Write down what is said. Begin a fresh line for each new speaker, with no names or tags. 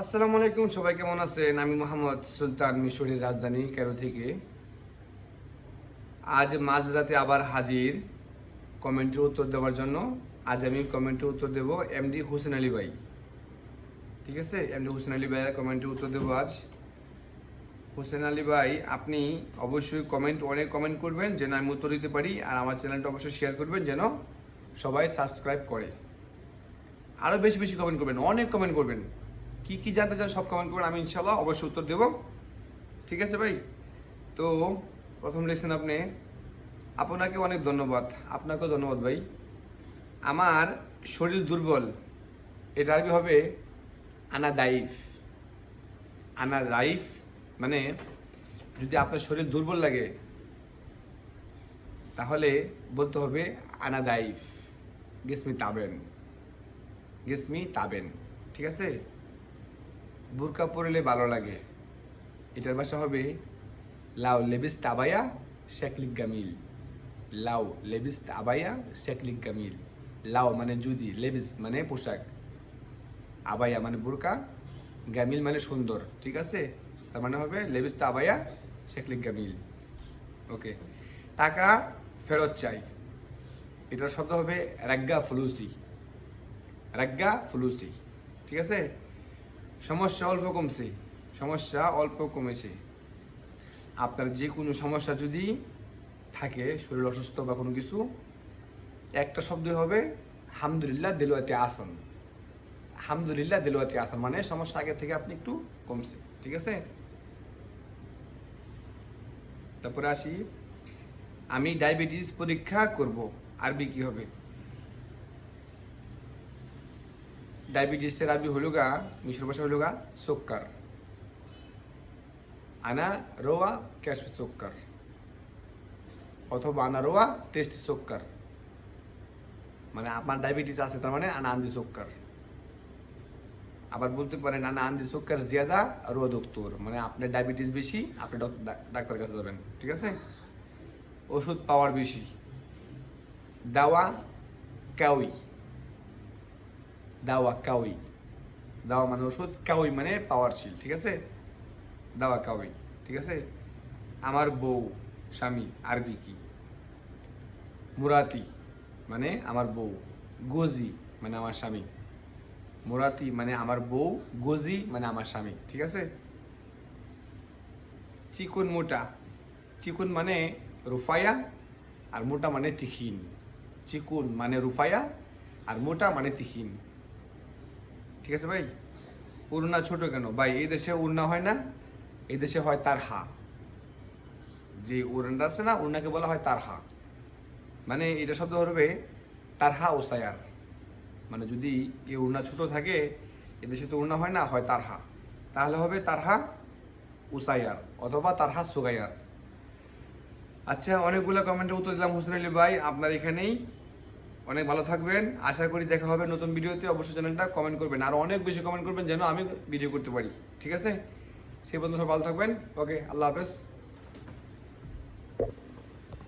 আসসালামু আলাইকুম, সবাই কেমন আছেন? আমি মোহাম্মদ সুলতান মিশরের রাজধানী ক্যারো থেকে। আজ মাঝরাতে আবার হাজির কমেন্টের উত্তর দেওয়ার জন্য। আজ আমি কমেন্টের উত্তর দেব এমডি হোসেন আলী ভাই। ঠিক আছে? এমডি হোসেন আলী ভাইয়ের কমেন্টের উত্তর দেবো আজ। হোসেন আলী ভাই, আপনি অবশ্যই কমেন্ট, অনেক কমেন্ট করবেন যেন আমি উত্তর দিতে পারি আর আমার চ্যানেলটা অবশ্যই শেয়ার করবেন যেন সবাই সাবস্ক্রাইব করে। আরও বেশি বেশি কমেন্ট করবেন, অনেক কমেন্ট করবেন। কি কি জানতে চান সব কমেন্ট করবেন, আমি ইনশাল্লাহ অবশ্যই উত্তর দেব। ঠিক আছে ভাই? তো প্রথম লিখছেন আপনি, আপনাকে অনেক ধন্যবাদ। আপনাকেও ধন্যবাদ ভাই। আমার শরীর দুর্বল। এটা আরবি হবে আনা দাইফ আনা দাইফ মানে যদি আপনার শরীর দুর্বল লাগে, তাহলে বলতে হবে আনা দাইফ গেসমি তাবেন। গেসমি তাবেন। ঠিক আছে? বুরকা পরলে ভালো লাগে। এটার ভাষা হবে, লাউ লেবিস তাবায়া শেকলিক গামিল। লাউ লেবিস তাবায়া শেকলিক গামিল। লাউ মানে যদি লেবিস মানে পোশাক। আবায়া মানে বুরকা, গামিল মানে সুন্দর, ঠিক আছে? তার মানে হবে লেবিস তাবায়া শেকলিক গামিল। ওকে, টাকা ফেরত চাই। এটার শব্দ হবে রাগ্গা ফুলুসি। রাগ্গা ফুলুসি, ঠিক আছে? সমস্যা অল্প কমছে। সমস্যা অল্প কমেছে। আপনার যে কোনো সমস্যা যদি থাকে, শরীর অসুস্থ বা কোনো কিছু, একটা শব্দ হবে, হামদুলিল্লাহ, দেলুয়াতে আসান হামদুলিল্লাহ, দেলুয়াতে আসান মানে সমস্যা আগে থেকে আপনি একটু কমছে, ঠিক আছে? তারপরে আসি, আমি ডায়াবেটিস পরীক্ষা করব, আরবি কি হবে? আরবি হলো গা মিশ্র ভাষা হলো গা সোক্কার। আনা রোয়া ক্যাশ সোক্কার। অথবা আনা রোয়া টেস্ট সোক্কার। মানে আপনার ডায়াবেটিস আছে, তার মানে আনা আন্দি সোক্কার। আবার বলতে পারেন আনা আন্দি সোক্কার জিয়াদা, রোয়া দোক্তর মানে আপনার ডায়াবেটিস বেশি, আপনি ডক- ডাক্তার কাছে যাবেন, ঠিক আছে? ওষুধ পাওয়ার বেশি। দাওয়া কাউই দাওয়া কাউই দাওয়া মানে ওষুধ কাউই মানে পাওয়ারশীল ঠিক আছে? দাওয়া কাউই ঠিক আছে? আমার বউ, স্বামী আরবি কি মুরাতি মানে আমার বউ, গোজি মানে আমার স্বামী। মুরাতি মানে আমার বউ, গোজি মানে আমার স্বামী, ঠিক আছে? চিকন মোটা, চিকুন মানে রুফায়া আর মোটা মানে তিখিন। চিকুন মানে রুফায়া আর মোটা মানে তিখিন। ঠিক আছে ভাই? উড়না ছোট কেন? ভাই, এই দেশে উড়না হয় না, এই দেশে হয় তার হা। যে উড়নটা আছে না, উড়নাকে বলা হয় তার হা। মানে এটা শব্দ হবে তারহা ও সায়ার। মানে যদি এই উড়না ছোট থাকে এদেশে তো উড়না হয় না, হয় তার হা। তাহলে হবে তার হা উসাইয়ার অথবা তারহা সুগাইয়ার আচ্ছা অনেকগুলো কমেন্টের উত্তর দিলাম হুসেন আলী ভাই, আপনার এখানেই। অনেক ভালো থাকবেন। আশা করি দেখা হবে নতুন ভিডিওতে। অবশ্যই চ্যানেলটা কমেন্ট করবেন। আর অনেক বেশি কমেন্ট করবেন যেন আমি ভিডিও করতে পারি। ঠিক আছে? সেই পর্যন্ত সব ভালো থাকবেন। ওকে আল্লাহ হাফেজ।